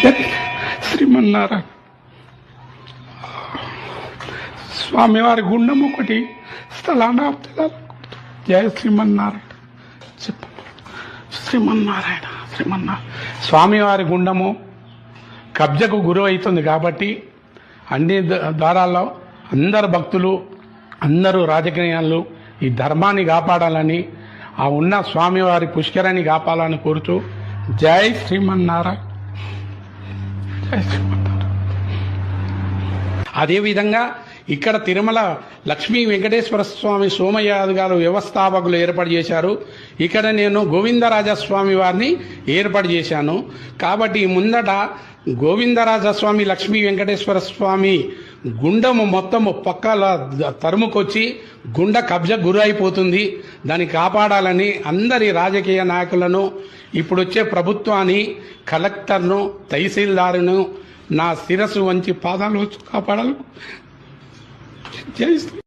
శ్రీమన్నారాయణ. స్వామివారి గుండం ఒకటి స్థలాన్ని జయ శ్రీమన్నారాయణ. చెప్ప. శ్రీమన్నారాయణ శ్రీమన్నారాయణ స్వామివారి గుండము కబ్జకు గురి అవుతుంది కాబట్టి అన్ని ద్వారాల్లో అందరు భక్తులు అందరూ రాజకీయాలు ఈ ధర్మాన్ని కాపాడాలని ఆ ఉన్న స్వామివారి పుష్కరాన్ని కాపాడాలని కోరుతూ జై జై శ్రీమన్నారాయణ. అదేవిధంగా ఇక్కడ తిరుమల లక్ష్మీ వెంకటేశ్వర స్వామి సోమయాజు గారు వ్యవస్థాపకులు ఏర్పాటు చేశారు. ఇక్కడ నేను గోవిందరాజస్వామి వారిని ఏర్పాటు చేశాను. కాబట్టి ముందట గోవిందరాజస్వామి లక్ష్మీ వెంకటేశ్వర స్వామి గుండము మొత్తము పక్కల తరుముకొచ్చి గుండ కబ్జ గురైపోతుంది. దాన్ని కాపాడాలని అందరి రాజకీయ నాయకులను ఇప్పుడొచ్చే ప్రభుత్వాన్ని కలెక్టర్ను తహసీల్దారును నా శిరస్సు వంచి పాదాలు కాపాడాలి. జై శ్రీ